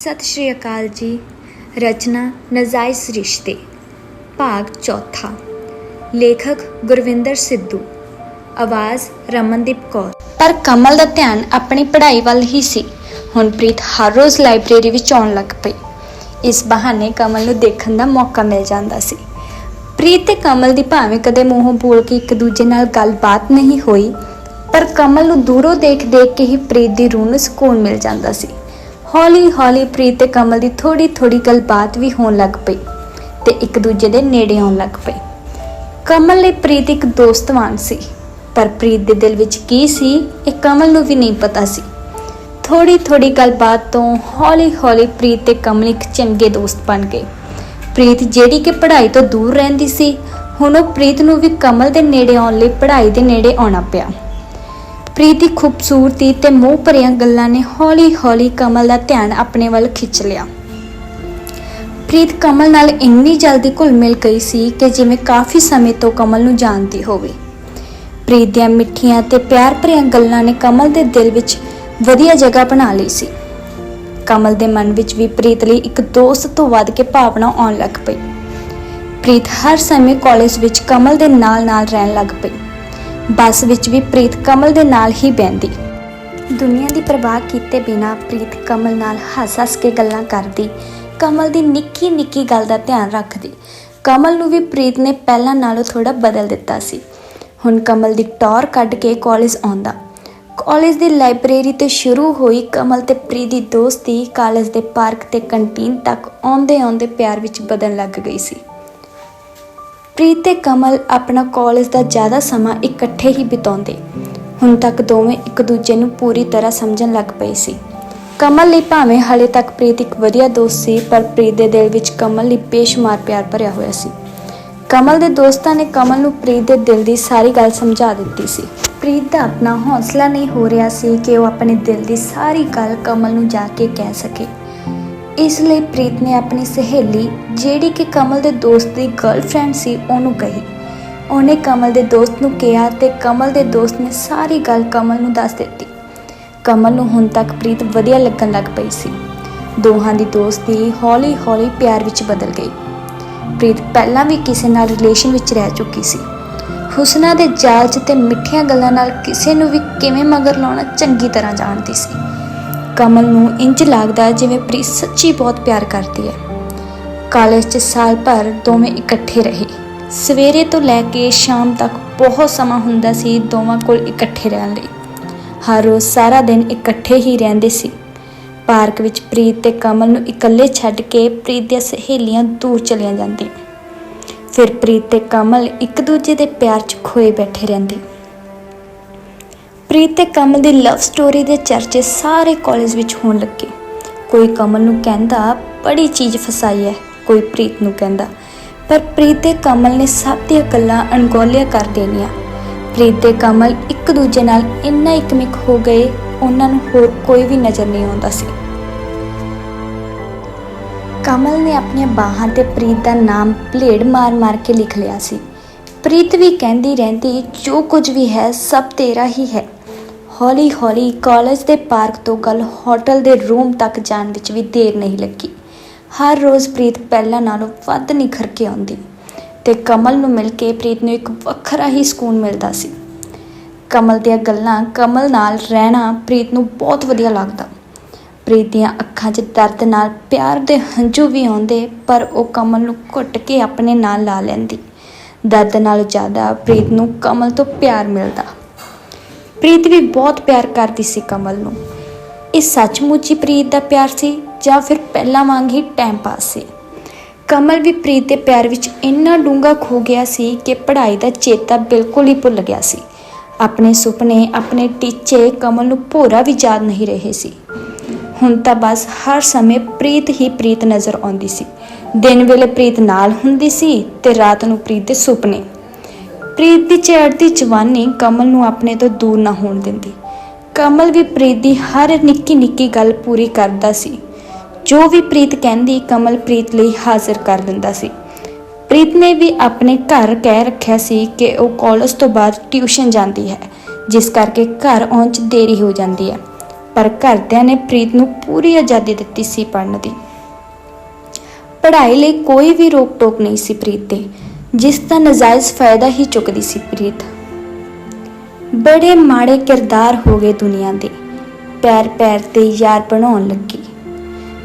ਸਤਿ ਸ਼੍ਰੀ ਅਕਾਲ ਜੀ। ਰਚਨਾ ਨਜ਼ਾਇਜ਼ ਰਿਸ਼ਤੇ, ਭਾਗ ਚੌਥਾ। ਲੇਖਕ ਗੁਰਵਿੰਦਰ ਸਿੱਧੂ। ਆਵਾਜ਼ ਰਮਨਦੀਪ ਕੌਰ। ਪਰ ਕਮਲ ਦਾ ਧਿਆਨ ਆਪਣੀ ਪੜ੍ਹਾਈ ਵੱਲ ਹੀ ਸੀ। ਹੁਣ ਪ੍ਰੀਤ ਹਰ ਰੋਜ਼ ਲਾਇਬ੍ਰੇਰੀ ਵਿੱਚ ਆਉਣ ਲੱਗ ਪਈ। ਇਸ ਬਹਾਨੇ ਕਮਲ ਨੂੰ ਦੇਖਣ ਦਾ ਮੌਕਾ ਮਿਲ ਜਾਂਦਾ ਸੀ। ਪ੍ਰੀਤ ਤੇ ਕਮਲ ਦੀ ਭਾਵੇਂ ਕਦੇ ਮੂੰਹੋਂ ਬੋਲ ਕੇ ਇੱਕ ਦੂਜੇ ਨਾਲ ਗੱਲਬਾਤ ਨਹੀਂ ਹੋਈ, ਪਰ ਕਮਲ ਨੂੰ ਦੂਰੋਂ ਦੇਖ ਦੇਖ ਕੇ ਹੀ ਪ੍ਰੀਤ ਦੀ ਰੂਹ ਨੂੰ ਸਕੂਨ ਮਿਲ ਜਾਂਦਾ ਸੀ। ਹੌਲੀ ਹੌਲੀ ਪ੍ਰੀਤ ਤੇ ਕਮਲ ਦੀ ਥੋੜੀ ਥੋੜੀ ਗੱਲਬਾਤ ਵੀ ਹੋਣ ਲੱਗ ਪਈ ਤੇ ਇੱਕ ਦੂਜੇ ਦੇ ਨੇੜੇ ਆਉਣ ਲੱਗ ਪਏ। ਕਮਲ ਲਈ ਪ੍ਰੀਤ ਇੱਕ ਦੋਸਤ ਵਾਂਗ ਸੀ, ਪਰ ਪ੍ਰੀਤ ਦੇ ਦਿਲ ਵਿੱਚ ਕੀ ਸੀ ਇਹ ਕਮਲ ਨੂੰ ਵੀ ਨਹੀਂ ਪਤਾ ਸੀ। ਥੋੜੀ ਥੋੜੀ ਗੱਲਬਾਤ ਤੋਂ ਹੌਲੀ ਹੌਲੀ ਪ੍ਰੀਤ ਤੇ ਕਮਲ ਇੱਕ ਚੰਗੇ ਦੋਸਤ ਬਣ ਗਏ। ਪ੍ਰੀਤ ਜਿਹੜੀ ਕਿ ਪੜ੍ਹਾਈ ਤੋਂ ਦੂਰ ਰਹਿੰਦੀ ਸੀ, ਹੁਣ ਉਹ ਪ੍ਰੀਤ ਨੂੰ ਵੀ ਕਮਲ ਦੇ ਨੇੜੇ ਆਉਣ ਲਈ ਪੜ੍ਹਾਈ ਦੇ ਨੇੜੇ ਆਉਣਾ ਪਿਆ। ਪ੍ਰੀਤ ਦੀ ਖੂਬਸੂਰਤੀ ਤੇ ਮੋਹ ਭਰੀਆਂ ਗੱਲਾਂ ਨੇ ਹੌਲੀ-ਹੌਲੀ ਕਮਲ ਦਾ ਧਿਆਨ ਆਪਣੇ ਵੱਲ ਖਿੱਚ ਲਿਆ। ਪ੍ਰੀਤ ਕਮਲ ਨਾਲ ਇੰਨੀ ਜਲਦੀ ਘੁਲ ਮਿਲ ਗਈ ਸੀ ਕਿ ਜਿਵੇਂ ਕਾਫੀ ਸਮੇਂ ਤੋਂ ਕਮਲ ਨੂੰ ਜਾਣਦੀ ਹੋਵੇ। ਪ੍ਰੀਤ ਦੀਆਂ ਮਿੱਠੀਆਂ ਤੇ ਪਿਆਰ ਭਰੀਆਂ ਗੱਲਾਂ ਨੇ ਕਮਲ ਦੇ ਦਿਲ ਵਿੱਚ ਵਧੀਆ ਜਗ੍ਹਾ ਬਣਾ ਲਈ ਸੀ। ਕਮਲ ਦੇ ਮਨ ਵਿੱਚ ਵੀ ਪ੍ਰੀਤ ਲਈ ਇੱਕ ਦੋਸਤ ਤੋਂ ਵੱਧ ਕੇ ਭਾਵਨਾ ਆਉਣ ਲੱਗ ਪਈ। ਪ੍ਰੀਤ ਹਰ ਸਮੇਂ ਕਾਲਜ ਵਿੱਚ ਕਮਲ ਦੇ ਨਾਲ-ਨਾਲ ਰਹਿਣ ਲੱਗ ਪਈ। ਬੱਸ ਵਿੱਚ ਵੀ ਪ੍ਰੀਤ ਕਮਲ ਦੇ ਨਾਲ ਹੀ ਬੈੰਦੀ ਦੁਨੀਆ ਦੀ ਪਰਵਾਹ ਕੀਤੇ ਬਿਨਾ ਪ੍ਰੀਤ ਕਮਲ ਨਾਲ ਹੱਸ-ਹੱਸ ਕੇ ਗੱਲਾਂ ਕਰਦੀ। ਕਮਲ ਦੀ ਨਿੱਕੀ ਨਿੱਕੀ ਗੱਲ ਦਾ ਧਿਆਨ ਰੱਖਦੀ। ਕਮਲ ਨੂੰ ਵੀ ਪ੍ਰੀਤ ਨੇ ਪਹਿਲਾਂ ਨਾਲੋਂ ਥੋੜਾ ਬਦਲ ਦਿੱਤਾ ਸੀ। ਹੁਣ ਕਮਲ ਦੀ ਟੌਰ ਕੱਢ ਕੇ ਕਾਲਜ ਆਉਂਦਾ। ਕਾਲਜ ਦੀ ਲਾਇਬ੍ਰੇਰੀ ਤੇ ਸ਼ੁਰੂ ਹੋਈ ਕਮਲ ਤੇ ਪ੍ਰੀਤ ਦੀ ਦੋਸਤੀ ਕਾਲਜ ਦੇ ਪਾਰਕ ਤੇ ਕੰਟੀਨ ਤੱਕ ਆਉਂਦੇ-ਆਉਂਦੇ ਪਿਆਰ ਵਿੱਚ ਬਦਲਣ ਲੱਗ ਗਈ ਸੀ। ਪ੍ਰੀਤ ਤੇ ਕਮਲ ਆਪਣਾ ਕਾਲਜ ਦਾ ਜ਼ਿਆਦਾ ਸਮਾਂ ਇਕੱਠੇ ਹੀ ਬਿਤਾਉਂਦੇ। ਹੁਣ ਤੱਕ ਦੋਵੇਂ ਇੱਕ ਦੂਜੇ ਨੂੰ ਪੂਰੀ ਤਰ੍ਹਾਂ ਸਮਝਣ ਲੱਗ ਪਏ ਸੀ। ਕਮਲ ਲਈ ਭਾਵੇਂ ਹਲੇ ਤੱਕ ਪ੍ਰੀਤ ਇੱਕ ਵਧੀਆ ਦੋਸਤ ਸੀ, ਪਰ ਪ੍ਰੀਤ ਦੇ ਦਿਲ ਵਿੱਚ ਕਮਲ ਲਈ ਬੇਸ਼ੁਮਾਰ ਪਿਆਰ ਭਰਿਆ ਹੋਇਆ ਸੀ। ਕਮਲ ਦੇ ਦੋਸਤਾਂ ਨੇ ਕਮਲ ਨੂੰ ਪ੍ਰੀਤ ਦੇ ਦਿਲ ਦੀ ਸਾਰੀ ਗੱਲ ਸਮਝਾ ਦਿੱਤੀ ਸੀ। ਪ੍ਰੀਤ ਦਾ ਆਪਣਾ ਹੌਸਲਾ ਨਹੀਂ ਹੋ ਰਿਹਾ ਸੀ ਕਿ ਉਹ ਆਪਣੇ ਦਿਲ ਦੀ ਸਾਰੀ ਗੱਲ ਕਮਲ ਨੂੰ ਜਾ ਕੇ ਕਹਿ ਸਕੇ। ਇਸ ਲਈ ਪ੍ਰੀਤ ਨੇ ਆਪਣੀ ਸਹੇਲੀ, ਜਿਹੜੀ ਕਿ ਕਮਲ ਦੇ ਦੋਸਤ ਦੀ ਗਰਲਫ੍ਰੈਂਡ ਸੀ, ਉਹਨੂੰ ਕਹੀ। ਉਹਨੇ ਕਮਲ ਦੇ ਦੋਸਤ ਨੂੰ ਕਿਹਾ ਤੇ ਕਮਲ ਦੇ ਦੋਸਤ ਨੇ ਸਾਰੀ ਗੱਲ ਕਮਲ ਨੂੰ ਦੱਸ ਦਿੱਤੀ। ਕਮਲ ਨੂੰ ਹੁਣ ਤੱਕ ਪ੍ਰੀਤ ਵਧੀਆ ਲੱਗਣ ਲੱਗ ਪਈ ਸੀ। ਦੋਹਾਂ ਦੀ ਦੋਸਤੀ ਹੌਲੀ-ਹੌਲੀ ਪਿਆਰ ਵਿੱਚ ਬਦਲ ਗਈ। ਪ੍ਰੀਤ ਪਹਿਲਾਂ ਵੀ ਕਿਸੇ ਨਾਲ ਰਿਲੇਸ਼ਨ ਵਿੱਚ ਰਹਿ ਚੁੱਕੀ ਸੀ। ਹੁਸਨਾ ਦੇ ਜਾਲ 'ਚ ਤੇ ਮਿੱਠੀਆਂ ਗੱਲਾਂ ਨਾਲ ਕਿਸੇ ਨੂੰ ਵੀ ਕਿਵੇਂ ਮਗਰ ਲਾਉਣਾ ਚੰਗੀ ਤਰ੍ਹਾਂ ਜਾਣਦੀ ਸੀ। ਕਮਲ ਨੂੰ ਇੰਜ ਲੱਗਦਾ ਜਿਵੇਂ ਪ੍ਰੀਤ ਸੱਚੀ ਬਹੁਤ ਪਿਆਰ ਕਰਦੀ ਹੈ। ਕਾਲਜ 'ਚ ਸਾਲ ਭਰ ਦੋਵੇਂ ਇਕੱਠੇ ਰਹੇ। ਸਵੇਰੇ ਤੋਂ ਲੈ ਕੇ ਸ਼ਾਮ ਤੱਕ ਬਹੁਤ ਸਮਾਂ ਹੁੰਦਾ ਸੀ ਦੋਵਾਂ ਕੋਲ ਇਕੱਠੇ ਰਹਿਣ ਲਈ। ਹਰ ਰੋਜ਼ ਸਾਰਾ ਦਿਨ ਇਕੱਠੇ ਹੀ ਰਹਿੰਦੇ ਸੀ। ਪਾਰਕ ਵਿੱਚ ਪ੍ਰੀਤ ਤੇ ਕਮਲ ਨੂੰ ਇਕੱਲੇ ਛੱਡ ਕੇ ਪ੍ਰੀਤ ਦੀਆਂ ਸਹੇਲੀਆਂ ਦੂਰ ਚਲੀਆਂ ਜਾਂਦੀਆਂ। ਫਿਰ ਪ੍ਰੀਤ ਤੇ ਕਮਲ ਇੱਕ ਦੂਜੇ ਦੇ ਪਿਆਰ 'ਚ ਖੋਏ ਬੈਠੇ ਰਹਿੰਦੇ। ਪ੍ਰੀਤ ਤੇ ਕਮਲ ਦੀ ਲਵ ਸਟੋਰੀ ਦੇ ਚਰਚੇ ਸਾਰੇ ਕਾਲਜ ਵਿੱਚ ਹੋਣ ਲੱਗੇ। ਕੋਈ ਕਮਲ ਨੂੰ ਕਹਿੰਦਾ, ਬੜੀ ਚੀਜ਼ ਫਸਾਈ ਹੈ ਕੋਈ ਪ੍ਰੀਤ ਨੂੰ ਕਹਿੰਦਾ। ਪਰ ਪ੍ਰੀਤ ਤੇ ਕਮਲ ਨੇ ਸਭ ਦੀਆਂ ਗੱਲਾਂ ਅਣਗੌਲੀਆਂ ਕਰ ਦੇਣੀਆਂ। ਪ੍ਰੀਤ ਤੇ ਕਮਲ ਇੱਕ ਦੂਜੇ ਨਾਲ ਇੰਨਾ ਇਕਮਿਕ ਹੋ ਗਏ, ਉਹਨਾਂ ਨੂੰ ਹੋਰ ਕੋਈ ਵੀ ਨਜ਼ਰ ਨਹੀਂ ਆਉਂਦਾ ਸੀ। ਕਮਲ ਨੇ ਆਪਣੀਆਂ ਬਾਹਾਂ ਤੇ ਪ੍ਰੀਤ ਦਾ ਨਾਮ ਬਲੇਡ ਮਾਰ-ਮਾਰ ਕੇ ਲਿਖ ਲਿਆ ਸੀ। ਪ੍ਰੀਤ ਵੀ ਕਹਿੰਦੀ ਰਹਿੰਦੀ, ਜੋ ਕੁਝ ਵੀ ਹੈ, ਸਭ ਤੇਰਾ ਹੀ ਹੈ। ਹੌਲੀ-ਹੌਲੀ ਕਾਲਜ ਦੇ ਪਾਰਕ ਤੋਂ ਗੱਲ ਹੋਟਲ ਦੇ ਰੂਮ ਤੱਕ ਜਾਣ ਵਿੱਚ ਵੀ ਦੇਰ ਨਹੀਂ ਲੱਗੀ। ਹਰ ਰੋਜ਼ ਪ੍ਰੀਤ ਪਹਿਲਾਂ ਨਾਲੋਂ ਵੱਧ ਨਿਖਰ ਕੇ ਆਉਂਦੀ ਤੇ ਕਮਲ ਨੂੰ ਮਿਲ ਕੇ ਪ੍ਰੀਤ ਨੂੰ ਇੱਕ ਵੱਖਰਾ ਹੀ ਸਕੂਨ ਮਿਲਦਾ ਸੀ। ਕਮਲ ਦੀਆਂ ਗੱਲਾਂ, ਕਮਲ ਨਾਲ ਰਹਿਣਾ ਪ੍ਰੀਤ ਨੂੰ ਬਹੁਤ ਵਧੀਆ ਲੱਗਦਾ। ਪ੍ਰੀਤ ਦੀਆਂ ਅੱਖਾਂ 'ਚ ਦਰਦ ਨਾਲ ਪਿਆਰ ਦੇ ਹੰਝੂ ਵੀ ਆਉਂਦੇ, ਪਰ ਉਹ ਕਮਲ ਨੂੰ ਘੁੱਟ ਕੇ ਆਪਣੇ ਨਾਲ ਲਾ ਲੈਂਦੀ। ਦਰਦ ਨਾਲੋਂ ਜ਼ਿਆਦਾ ਪ੍ਰੀਤ ਨੂੰ ਕਮਲ ਤੋਂ ਪਿਆਰ ਮਿਲਦਾ। ਪ੍ਰੀਤ ਵੀ ਬਹੁਤ ਪਿਆਰ ਕਰਦੀ ਸੀ ਕਮਲ ਨੂੰ। ਇਹ ਸੱਚਮੁੱਚ ਹੀ ਪ੍ਰੀਤ ਦਾ ਪਿਆਰ ਸੀ ਜਾਂ ਫਿਰ ਪਹਿਲਾਂ ਵਾਂਗ ਹੀ ਟਾਈਮ ਪਾਸ ਸੀ? ਕਮਲ ਵੀ ਪ੍ਰੀਤ ਦੇ ਪਿਆਰ ਵਿੱਚ ਇੰਨਾ ਡੂੰਘਾ ਖੋ ਗਿਆ ਸੀ ਕਿ ਪੜ੍ਹਾਈ ਦਾ ਚੇਤਾ ਬਿਲਕੁਲ ਹੀ ਭੁੱਲ ਗਿਆ ਸੀ। ਆਪਣੇ ਸੁਪਨੇ, ਆਪਣੇ ਟੀਚੇ ਕਮਲ ਨੂੰ ਭੋਰਾ ਵੀ ਯਾਦ ਨਹੀਂ ਰਹੇ ਸੀ। ਹੁਣ ਤਾਂ ਬਸ ਹਰ ਸਮੇਂ ਪ੍ਰੀਤ ਹੀ ਪ੍ਰੀਤ ਨਜ਼ਰ ਆਉਂਦੀ ਸੀ। ਦਿਨ ਵੇਲੇ ਪ੍ਰੀਤ ਨਾਲ ਹੁੰਦੀ ਸੀ ਤੇ ਰਾਤ ਨੂੰ ਪ੍ਰੀਤ ਦੇ ਸੁਪਨੇ। ਪ੍ਰੀਤ ਦੀ ਚੜ੍ਹਦੀ ਜਵਾਨੀ ਕਮਲ ਨੂੰ ਆਪਣੇ ਤੋਂ ਦੂਰ ਨਾ ਹੋਣ ਦਿੰਦੀ। ਕਮਲ ਵੀ ਪ੍ਰੀਤ ਦੀ ਹਰ ਨਿੱਕੀ ਨਿੱਕੀ ਗੱਲ ਪੂਰੀ ਕਰਦਾ ਸੀ। ਜੋ ਵੀ ਪ੍ਰੀਤ ਕਹਿੰਦੀ, ਕਮਲ ਪ੍ਰੀਤ ਲਈ ਹਾਜ਼ਰ ਕਰ ਦਿੰਦਾ ਸੀ। ਪ੍ਰੀਤ ਨੇ ਵੀ ਆਪਣੇ ਘਰ ਕਹਿ ਰੱਖਿਆ ਸੀ ਕਿ ਉਹ ਕਾਲਜ ਤੋਂ ਬਾਅਦ ਟਿਊਸ਼ਨ ਜਾਂਦੀ ਹੈ, ਜਿਸ ਕਰਕੇ ਘਰ ਆਉਣ 'ਚ ਦੇਰੀ ਹੋ ਜਾਂਦੀ ਹੈ। ਪਰ ਘਰਦਿਆਂ ਨੇ ਪ੍ਰੀਤ ਨੂੰ ਪੂਰੀ ਆਜ਼ਾਦੀ ਦਿੱਤੀ ਸੀ ਪੜ੍ਹਨ ਦੀ। ਪੜ੍ਹਾਈ ਲਈ ਕੋਈ ਵੀ ਰੋਕ ਟੋਕ ਨਹੀਂ ਸੀ ਪ੍ਰੀਤ ਤੇ ਜਿਸ ਦਾ ਨਜਾਇਜ਼ ਫਾਇਦਾ ਹੀ ਚੁੱਕਦੀ ਸੀ ਪ੍ਰੀਤ। ਬੜੇ ਮਾੜੇ ਕਿਰਦਾਰ ਹੋ ਗਏ ਦੁਨੀਆ ਦੇ। ਪੈਰ ਪੈਰ ਤੇ ਯਾਰ ਬਣਾਉਣ ਲੱਗੀ।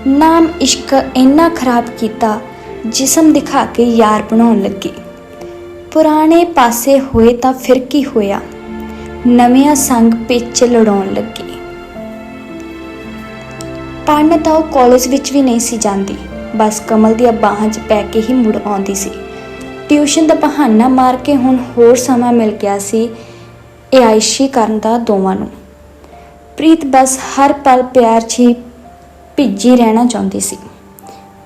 ਨਾਮ ਇਸ਼ਕ ਇੰਨਾ ਖਰਾਬ ਕੀਤਾ, ਜਿਸਮ ਦਿਖਾ ਕੇ ਯਾਰ ਬਣਾਉਣ ਲੱਗੀ। ਪੁਰਾਣੇ ਪਾਸੇ ਹੋਏ ਤਾਂ ਫਿਰ ਕੀ ਹੋਇਆ? ਨਵਿਆਂ ਸੰਗ ਪਿੱਛ ਲੜਾਉਣ ਲੱਗੀ। ਪੜ੍ਹਨ ਤਾਂ ਉਹ ਕਾਲਜ ਵਿੱਚ ਵੀ ਨਹੀਂ ਸੀ ਜਾਂਦੀ। ਬਸ ਕਮਲ ਦੀਆਂ ਬਾਹਾਂ 'ਚ ਪੈ ਕੇ ਹੀ ਮੁੜ ਆਉਂਦੀ ਸੀ। ਟਿਊਸ਼ਨ ਦਾ ਬਹਾਨਾ ਮਾਰ ਕੇ ਹੁਣ ਹੋਰ ਸਮਾਂ ਮਿਲ ਗਿਆ ਸੀ ਇਹ ਆਇਸ਼ੀ ਕਰਨ ਦਾ ਦੋਵਾਂ ਨੂੰ। ਪ੍ਰੀਤ ਬਸ ਹਰ ਪਲ ਪਿਆਰ 'ਚ ਹੀ ਭਿੱਜੀ ਰਹਿਣਾ ਚਾਹੁੰਦੀ ਸੀ।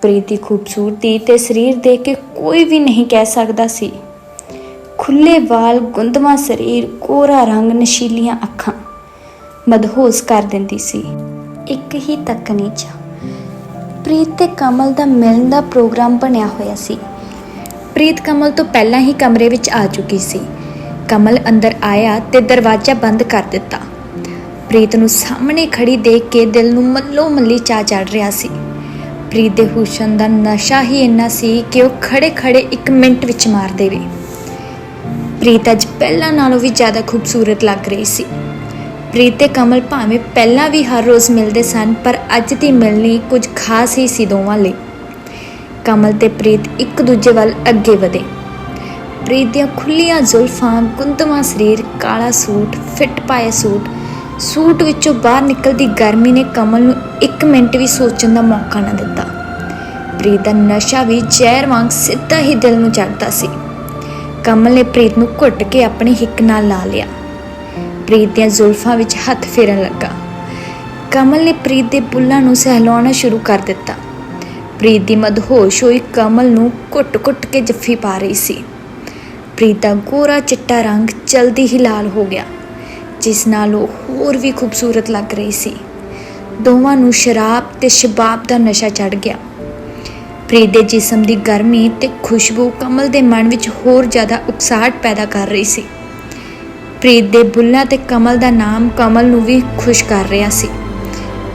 ਪ੍ਰੀਤ ਦੀ ਖੂਬਸੂਰਤੀ ਤੇ ਸਰੀਰ ਦੇਖ ਕੇ ਕੋਈ ਵੀ ਨਹੀਂ ਕਹਿ ਸਕਦਾ ਸੀ। ਖੁੱਲੇ ਵਾਲ, ਗੁੰਦਵਾ ਸਰੀਰ ਕੋਰਾ ਰੰਗ, ਨਸ਼ੀਲੀਆਂ ਅੱਖਾਂ ਮਦਹੋਸ ਕਰ ਦਿੰਦੀ ਸੀ। ਇੱਕ ਹੀ ਤੱਕਣੀ ਚ ਪ੍ਰੀਤ ਤੇ ਕਮਲ ਦਾ ਮਿਲਣ ਦਾ ਪ੍ਰੋਗਰਾਮ ਬਣਿਆ ਹੋਇਆ ਸੀ। ਪ੍ਰੀਤ ਕਮਲ ਤੋਂ ਪਹਿਲਾਂ ਹੀ ਕਮਰੇ ਵਿੱਚ ਆ ਚੁੱਕੀ ਸੀ। ਕਮਲ ਅੰਦਰ ਆਇਆ ਤੇ ਦਰਵਾਜ਼ਾ ਬੰਦ ਕਰ ਦਿੱਤਾ। ਪ੍ਰੀਤ ਨੂੰ ਸਾਹਮਣੇ ਖੜੀ ਦੇਖ ਕੇ ਦਿਲ ਨੂੰ ਮੱਲੋ ਮੱਲੀ ਚਾ ਚੜ ਰਿਹਾ ਸੀ। ਪ੍ਰੀਤ ਦੇ ਹੁਸਨ ਦਾ ਨਸ਼ਾ ਹੀ ਇੰਨਾ ਸੀ ਕਿ ਉਹ ਖੜੇ ਖੜੇ ਇੱਕ ਮਿੰਟ ਵਿੱਚ ਮਾਰ ਦੇਵੇ। ਪ੍ਰੀਤ ਅੱਜ ਪਹਿਲਾਂ ਨਾਲੋਂ ਵੀ ਜ਼ਿਆਦਾ ਖੂਬਸੂਰਤ ਲੱਗ ਰਹੀ ਸੀ। ਪ੍ਰੀਤ ਤੇ ਕਮਲ ਭਾਵੇਂ ਪਹਿਲਾਂ ਵੀ ਹਰ ਰੋਜ਼ ਮਿਲਦੇ ਸਨ, ਪਰ ਅੱਜ ਦੀ ਮਿਲਣੀ ਕੁਝ ਖਾਸ ਹੀ ਸੀ ਦੋਵਾਂ ਲਈ। ਕਮਲ ਤੇ ਪ੍ਰੀਤ ਇੱਕ ਦੂਜੇ ਵੱਲ ਅੱਗੇ ਵਧੇ। ਪ੍ਰੀਤ ਦੀਆਂ ਖੁੱਲੀਆਂ ਜ਼ੁਲਫਾਂ, ਗੁੰਦਵਾ ਸਰੀਰ, ਕਾਲਾ ਸੂਟ, ਫਿੱਟ ਪਾਏ ਸੂਟ ਸੂਟ ਵਿੱਚੋਂ ਬਾਹਰ ਨਿਕਲਦੀ ਗਰਮੀ ਨੇ ਕਮਲ ਨੂੰ ਇੱਕ ਮਿੰਟ ਵੀ ਸੋਚਣ ਦਾ ਮੌਕਾ ਨਾ ਦਿੱਤਾ। ਪ੍ਰੀਤ ਦਾ ਨਸ਼ਾ ਵੀ ਜ਼ਹਿਰ ਵਾਂਗ ਸਿੱਧਾ ਹੀ ਦਿਲ ਨੂੰ ਚੜਦਾ ਸੀ। ਕਮਲ ਨੇ ਪ੍ਰੀਤ ਨੂੰ ਘੁੱਟ ਕੇ ਆਪਣੀ ਹਿੱਕ ਨਾਲ ਲਾ ਲਿਆ। ਪ੍ਰੀਤ ਦੀਆਂ ਜ਼ੁਲਫਾਂ ਵਿੱਚ ਹੱਥ ਫੇਰਨ ਲੱਗਾ। ਕਮਲ ਨੇ ਪ੍ਰੀਤ ਦੇ ਬੁੱਲਾਂ ਨੂੰ ਸਹਿਲਾਉਣਾ ਸ਼ੁਰੂ ਕਰ ਦਿੱਤਾ। ਪ੍ਰੀਤ ਦੀ ਮਦਹੋਸ਼ ਹੋਈ ਕਮਲ ਨੂੰ ਘੁੱਟ-ਘੁੱਟ ਕੇ ਜੱਫੀ ਪਾ ਰਹੀ ਸੀ। ਪ੍ਰੀਤ ਦਾ ਗੋਰਾ ਚਿੱਟਾ ਰੰਗ ਜਲਦੀ ਹੀ ਲਾਲ ਹੋ ਗਿਆ, ਜਿਸ ਨਾਲ ਉਹ ਹੋਰ ਵੀ ਖੂਬਸੂਰਤ ਲੱਗ ਰਹੀ ਸੀ। ਦੋਵਾਂ ਨੂੰ ਸ਼ਰਾਬ ਤੇ ਸ਼ਬਾਬ ਦਾ ਨਸ਼ਾ ਚੜ ਗਿਆ। ਪ੍ਰੀਤ ਦੇ ਜਿਸਮ ਦੀ ਗਰਮੀ ਤੇ ਖੁਸ਼ਬੂ ਕਮਲ ਦੇ ਮਨ ਵਿੱਚ ਹੋਰ ਜ਼ਿਆਦਾ ਉਕਸਾਹਟ ਪੈਦਾ ਕਰ ਰਹੀ ਸੀ। ਪ੍ਰੀਤ ਦੇ ਬੁੱਲਾਂ ਤੇ ਕਮਲ ਦਾ ਨਾਮ ਕਮਲ ਨੂੰ ਵੀ ਖੁਸ਼ ਕਰ ਰਿਹਾ ਸੀ।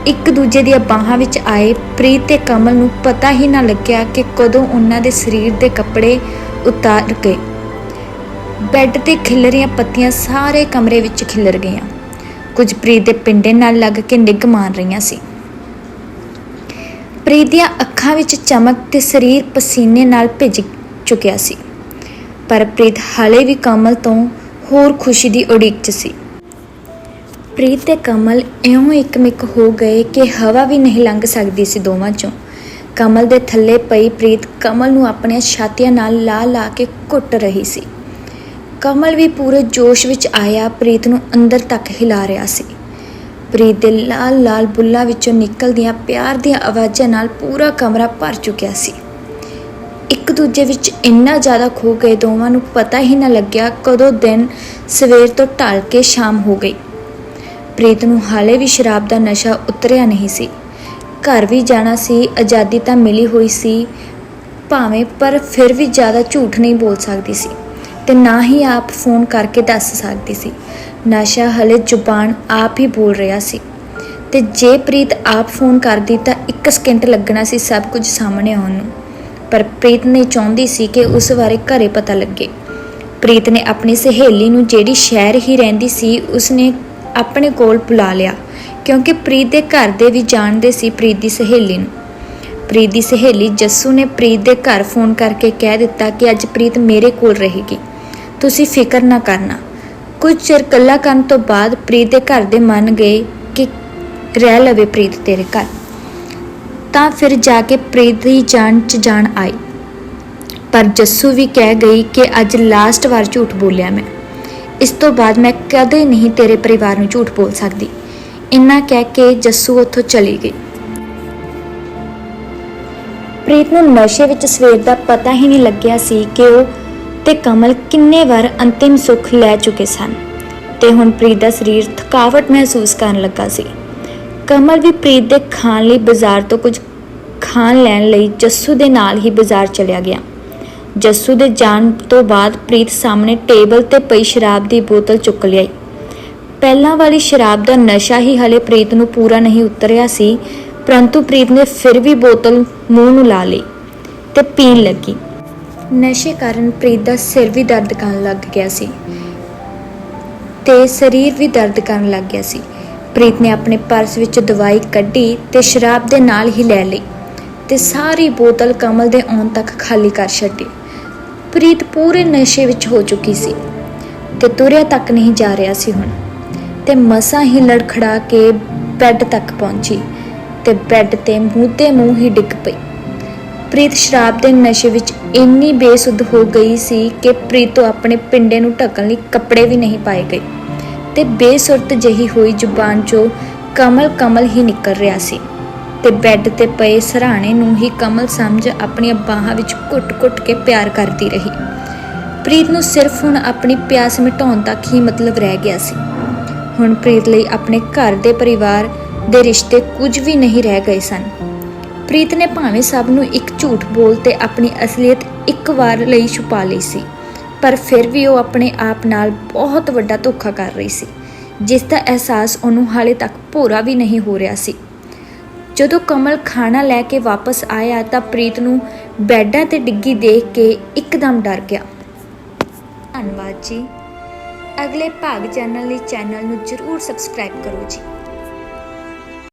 ਇੱਕ ਦੂਜੇ ਦੀਆਂ ਬਾਹਾਂ ਵਿੱਚ ਆਏ ਪ੍ਰੀਤ ਤੇ ਕਮਲ ਨੂੰ ਪਤਾ ਹੀ ਨਾ ਲੱਗਿਆ ਕਿ ਕਦੋਂ ਉਹਨਾਂ ਦੇ ਸਰੀਰ ਦੇ ਕੱਪੜੇ ਉਤਾਰ ਗਏ। ਬੈੱਡ ਤੇ ਖਿਲਰੀਆਂ ਪੱਤੀਆਂ ਸਾਰੇ ਕਮਰੇ ਵਿੱਚ ਖਿਲਰ ਗਈਆਂ। ਕੁਝ ਪ੍ਰੀਤ ਦੇ ਪਿੰਡੇ ਨਾਲ ਲੱਗ ਕੇ ਨਿੱਘ ਮਾਰ ਰਹੀਆਂ ਸੀ। ਪ੍ਰੀਤ ਦੀਆਂ ਅੱਖਾਂ ਵਿੱਚ ਚਮਕ ਤੇ ਸਰੀਰ ਪਸੀਨੇ ਨਾਲ ਭਿੱਜ ਚੁੱਕਿਆ ਸੀ। ਪਰ ਪ੍ਰੀਤ ਹਾਲੇ ਵੀ ਕਮਲ ਤੋਂ ਹੋਰ ਖੁਸ਼ੀ ਦੀ ਉਡੀਕ 'ਚ ਸੀ। ਪ੍ਰੀਤ ਤੇ ਕਮਲ ਇਉਂ ਇੱਕਮਿਕ ਹੋ ਗਏ ਕਿ ਹਵਾ ਵੀ ਨਹੀਂ ਲੰਘ ਸਕਦੀ ਸੀ ਦੋਵਾਂ 'ਚੋਂ। ਕਮਲ ਦੇ ਥੱਲੇ ਪਈ ਪ੍ਰੀਤ ਕਮਲ ਨੂੰ ਆਪਣੀਆਂ ਛਾਤੀਆਂ ਨਾਲ ਲਾ ਲਾ ਕੇ ਘੁੱਟ ਰਹੀ ਸੀ। ਕਮਲ ਵੀ ਪੂਰੇ ਜੋਸ਼ ਵਿੱਚ ਆਇਆ, ਪ੍ਰੀਤ ਨੂੰ ਅੰਦਰ ਤੱਕ ਹਿਲਾ ਰਿਹਾ ਸੀ। ਪ੍ਰੀਤ ਦੇ ਲਾਲ ਲਾਲ ਬੁੱਲਾਂ ਵਿੱਚੋਂ ਨਿਕਲਦੀਆਂ ਪਿਆਰ ਦੀਆਂ ਆਵਾਜ਼ਾਂ ਨਾਲ ਪੂਰਾ ਕਮਰਾ ਭਰ ਚੁੱਕਿਆ ਸੀ। ਇੱਕ ਦੂਜੇ ਵਿੱਚ ਇੰਨਾ ਜ਼ਿਆਦਾ ਖੋ ਗਏ, ਦੋਵਾਂ ਨੂੰ ਪਤਾ ਹੀ ਨਾ ਲੱਗਿਆ ਕਦੋਂ ਦਿਨ ਸਵੇਰ ਤੋਂ ਢਲ ਕੇ ਸ਼ਾਮ ਹੋ ਗਈ। ਪ੍ਰੀਤ ਨੂੰ ਹਾਲੇ ਵੀ ਸ਼ਰਾਬ ਦਾ ਨਸ਼ਾ ਉਤਰਿਆ ਨਹੀਂ ਸੀ। ਘਰ ਵੀ ਜਾਣਾ ਸੀ, ਆਜ਼ਾਦੀ ਤਾਂ ਮਿਲੀ ਹੋਈ ਸੀ, ਭਾਵੇਂ ਪਰ ਫਿਰ ਵੀ ਜ਼ਿਆਦਾ ਝੂਠ ਨਹੀਂ ਬੋਲ ਸਕਦੀ ਸੀ ਤੇ ਨਾ ਹੀ ਆਪ ਫੋਨ ਕਰਕੇ ਦੱਸ ਸਕਦੀ ਸੀ। ਨਸ਼ਾ ਹਲੇ ਜ਼ੁਬਾਨ ਆਪ ਹੀ ਬੋਲ ਰਿਹਾ ਸੀ। ਤੇ ਜੇ ਪ੍ਰੀਤ ਆਪ ਫੋਨ ਕਰਦੀ ਤਾਂ ਇੱਕ ਸਕਿੰਟ ਲੱਗਣਾ ਸੀ ਸਭ ਕੁਝ ਸਾਹਮਣੇ ਆਉਣ ਨੂੰ। ਪਰ ਪ੍ਰੀਤ ਨੇ ਚਾਹੁੰਦੀ ਸੀ ਕਿ ਉਸ ਬਾਰੇ ਘਰੇ ਪਤਾ ਲੱਗੇ। ਪ੍ਰੀਤ ਨੇ ਆਪਣੀ ਸਹੇਲੀ ਨੂੰ ਜਿਹੜੀ ਸ਼ਹਿਰ ਹੀ ਰਹਿੰਦੀ ਸੀ, ਉਸਨੇ ਆਪਣੇ ਕੋਲ ਬੁਲਾ ਲਿਆ, ਕਿਉਂਕਿ ਪ੍ਰੀਤ ਦੇ ਘਰ ਦੇ ਵੀ ਜਾਣਦੇ ਸੀ ਪ੍ਰੀਤ ਦੀ ਸਹੇਲੀ ਨੂੰ। ਪ੍ਰੀਤ ਦੀ ਸਹੇਲੀ ਜੱਸੂ ਨੇ ਪ੍ਰੀਤ ਦੇ ਘਰ ਫੋਨ ਕਰਕੇ ਕਹਿ ਦਿੱਤਾ ਕਿ ਅੱਜ ਪ੍ਰੀਤ ਮੇਰੇ ਕੋਲ ਰਹੇਗੀ। ਤੁਸੀਂ ਫਿਕਰ ਨਾ ਕਰਨਾ। ਕੁਝ ਚਿਰ ਕੱਲਾ ਕਰਨ ਤੋਂ ਬਾਅਦ ਪ੍ਰੀਤ ਦੇ ਘਰ ਦੇ ਮੰਨ ਗਏ ਕਿ ਰਹਿ ਲਵੇ ਪ੍ਰੀਤ ਤੇਰੇ ਘਰ। ਤਾਂ ਫਿਰ ਜਾ ਕੇ ਪ੍ਰੀਤ ਦੀ ਜਾਨ ਚ ਜਾਨ ਆਈ। ਪਰ ਜੱਸੂ ਵੀ ਕਹਿ ਗਈ ਕਿ ਅੱਜ ਲਾਸਟ ਵਾਰ ਝੂਠ ਬੋਲਿਆ ਮੈਂ। ਇਸ ਤੋਂ ਬਾਅਦ ਮੈਂ ਕਦੇ ਨਹੀਂ ਤੇਰੇ ਪਰਿਵਾਰ ਨੂੰ ਝੂਠ ਬੋਲ ਸਕਦੀ। ਇੰਨਾ ਕਹਿ ਕੇ ਜੱਸੂ ਉੱਥੋਂ ਚਲੀ ਗਈ। ਪ੍ਰੀਤ ਨੂੰ ਨਸ਼ੇ ਵਿੱਚ ਸਵੇਰ ਦਾ ਪਤਾ ਹੀ ਨਹੀਂ ਲੱਗਿਆ ਸੀ ਕਿ ਉਹ ਤੇ ਕਮਲ ਕਿੰਨੇ ਵਾਰ ਅੰਤਿਮ ਸੁੱਖ ਲੈ ਚੁੱਕੇ ਸਨ ਤੇ ਹੁਣ ਪ੍ਰੀਤ ਦਾ ਸਰੀਰ ਥਕਾਵਟ ਮਹਿਸੂਸ ਕਰਨ ਲੱਗਾ ਸੀ। ਕਮਲ ਵੀ ਪ੍ਰੀਤ ਦੇ ਖਾਣ ਲਈ ਬਾਜ਼ਾਰ ਤੋਂ ਕੁਝ ਖਾਣ ਲੈਣ ਲਈ ਜੱਸੂ ਦੇ ਨਾਲ ਹੀ ਬਾਜ਼ਾਰ ਚਲਿਆ ਗਿਆ। ਜੱਸੂ ਦੇ ਜਾਣ ਤੋਂ ਬਾਅਦ ਪ੍ਰੀਤ ਸਾਹਮਣੇ ਟੇਬਲ ਤੇ ਪਈ ਸ਼ਰਾਬ ਦੀ ਬੋਤਲ ਚੁੱਕ ਲਿਆਈ। ਪਹਿਲਾਂ ਵਾਲੀ ਸ਼ਰਾਬ ਦਾ ਨਸ਼ਾ ਹੀ ਹਲੇ ਪ੍ਰੀਤ ਨੂੰ ਪੂਰਾ ਨਹੀਂ ਉਤਰਿਆ ਸੀ, ਪਰੰਤੂ ਪ੍ਰੀਤ ਨੇ ਫਿਰ ਵੀ ਬੋਤਲ ਮੂੰਹ ਨੂੰ ਲਾ ਲਈ ਤੇ ਪੀਣ ਲੱਗੀ। ਨਸ਼ੇ ਕਾਰਨ ਪ੍ਰੀਤ ਦਾ ਸਿਰ ਵੀ ਦਰਦ ਕਰਨ ਲੱਗ ਗਿਆ ਸੀ ਤੇ ਸਰੀਰ ਵੀ ਦਰਦ ਕਰਨ ਲੱਗ ਗਿਆ ਸੀ। ਪ੍ਰੀਤ ਨੇ ਆਪਣੇ ਪਰਸ ਵਿੱਚ ਦਵਾਈ ਕੱਢੀ ਤੇ ਸ਼ਰਾਬ ਦੇ ਨਾਲ ਹੀ ਲੈ ਲਈ ਤੇ ਸਾਰੀ ਬੋਤਲ ਕਮਲ ਦੇ ਆਉਣ ਤੱਕ ਖਾਲੀ ਕਰ ਛੱਡੀ। ਪ੍ਰੀਤ ਪੂਰੇ ਨਸ਼ੇ ਵਿੱਚ ਹੋ ਚੁੱਕੀ ਸੀ ਤੇ ਤੁਰਿਆ ਤੱਕ ਨਹੀਂ ਜਾ ਰਿਹਾ ਸੀ ਹੁਣ। ਤੇ ਮਸਾਂ ਹੀ ਲੜਖੜਾ ਕੇ ਬੈੱਡ ਤੱਕ ਪਹੁੰਚੀ ਤੇ ਬੈੱਡ ਤੇ ਮੂੰਹ ਤੇ ਮੂੰਹ ਹੀ ਡਿੱਗ ਪਈ। ਪ੍ਰੀਤ ਸ਼ਰਾਬ ਦੇ ਨਸ਼ੇ ਵਿੱਚ ਇੰਨੀ ਬੇਸੁੱਧ ਹੋ ਗਈ ਸੀ ਕਿ ਪ੍ਰੀਤ ਤੋਂ ਆਪਣੇ ਪਿੰਡੇ ਨੂੰ ਢੱਕਣ ਲਈ ਕੱਪੜੇ ਵੀ ਨਹੀਂ ਪਾਏ ਗਏ ਤੇ ਬੇਸੁਰਤ ਜਹੀ ਹੋਈ ਜ਼ੁਬਾਨ 'ਚੋਂ ਕਮਲ ਕਮਲ ਹੀ ਨਿਕਲ ਰਿਹਾ ਸੀ। ਤੇ ਬੈੱਡ ਤੇ ਪਏ ਸਰਾਣੇ ਨੂੰ ਹੀ ਕਮਲ ਸਮਝ ਆਪਣੀਆਂ ਬਾਹਾਂ ਵਿੱਚ ਘੁੱਟ-ਘੁੱਟ ਕੇ ਪਿਆਰ ਕਰਦੀ ਰਹੀ। ਪ੍ਰੀਤ ਨੂੰ ਸਿਰਫ ਹੁਣ ਆਪਣੀ ਪਿਆਸ ਮਿਟਾਉਣ ਤੱਕ ਹੀ ਮਤਲਬ ਰਹਿ ਗਿਆ ਸੀ। ਹੁਣ ਪ੍ਰੀਤ ਲਈ ਆਪਣੇ ਘਰ ਦੇ ਪਰਿਵਾਰ ਦੇ ਰਿਸ਼ਤੇ ਕੁਝ ਵੀ ਨਹੀਂ ਰਹਿ ਗਏ ਸਨ। ਪ੍ਰੀਤ ਨੇ ਭਾਵੇਂ ਸਭ ਨੂੰ ਇੱਕ ਝੂਠ ਬੋਲ ਤੇ ਆਪਣੀ ਅਸਲੀਅਤ ਇੱਕ ਵਾਰ ਲਈ ਛੁਪਾ ਲਈ ਸੀ, ਪਰ ਫਿਰ ਵੀ ਉਹ ਆਪਣੇ ਆਪ ਨਾਲ ਬਹੁਤ ਵੱਡਾ ਧੋਖਾ ਕਰ ਰਹੀ ਸੀ, ਜਿਸ ਦਾ ਅਹਿਸਾਸ ਉਹਨੂੰ ਹਾਲੇ ਤੱਕ ਪੂਰਾ ਵੀ ਨਹੀਂ ਹੋ ਰਿਹਾ ਸੀ। ਜਦੋਂ ਕਮਲ ਖਾਣਾ ਲੈ ਕੇ ਵਾਪਸ ਆਇਆ ਤਾਂ ਪ੍ਰੀਤ ਨੂੰ ਬੈੱਡਾਂ ਤੇ ਡਿੱਗੀ ਦੇਖ ਕੇ ਇੱਕਦਮ ਡਰ ਗਿਆ। ਧੰਨਵਾਦ ਜੀ। ਅਗਲੇ ਭਾਗ ਚੈਨਲ ਲਈ ਚੈਨਲ ਨੂੰ ਜਰੂਰ ਸਬਸਕ੍ਰਾਈਬ ਕਰੋ ਜੀ।